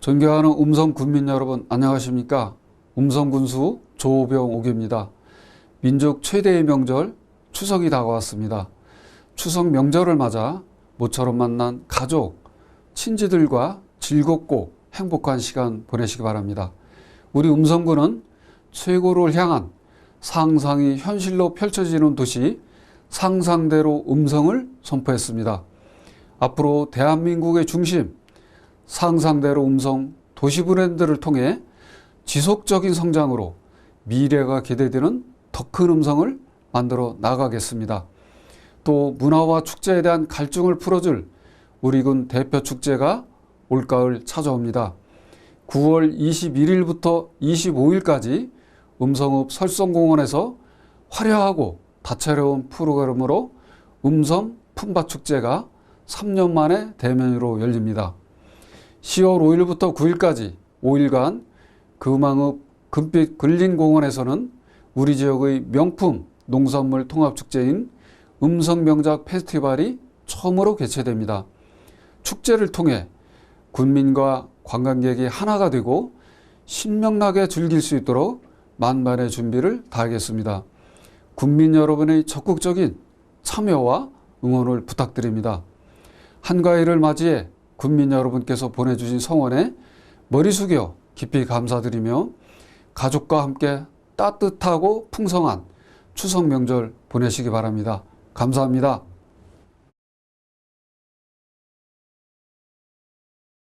존경하는 음성 군민 여러분 안녕하십니까? 음성 군수 조병옥입니다. 민족 최대의 명절 추석이 다가왔습니다. 추석 명절을 맞아 모처럼 만난 가족, 친지들과 즐겁고 행복한 시간 보내시기 바랍니다. 우리 음성군은 최고를 향한 상상이 현실로 펼쳐지는 도시 상상대로 음성을 선포했습니다. 앞으로 대한민국의 중심 상상대로 음성 도시 브랜드를 통해 지속적인 성장으로 미래가 기대되는 더 큰 음성을 만들어 나가겠습니다. 또 문화와 축제에 대한 갈증을 풀어줄 우리 군 대표 축제가 올가을 찾아옵니다. 9월 21일부터 25일까지 음성읍 설성공원에서 화려하고 다채로운 프로그램으로 음성 품바 축제가 3년 만에 대면으로 열립니다. 10월 5일부터 9일까지 5일간 금왕읍 금빛 근린공원에서는 우리 지역의 명품 농산물 통합축제인 음성명작 페스티벌이 처음으로 개최됩니다. 축제를 통해 군민과 관광객이 하나가 되고 신명나게 즐길 수 있도록 만반의 준비를 다하겠습니다. 국민 여러분의 적극적인 참여와 응원을 부탁드립니다. 한가위를 맞이해 국민 여러분께서 보내주신 성원에 머리 숙여 깊이 감사드리며 가족과 함께 따뜻하고 풍성한 추석 명절 보내시기 바랍니다. 감사합니다.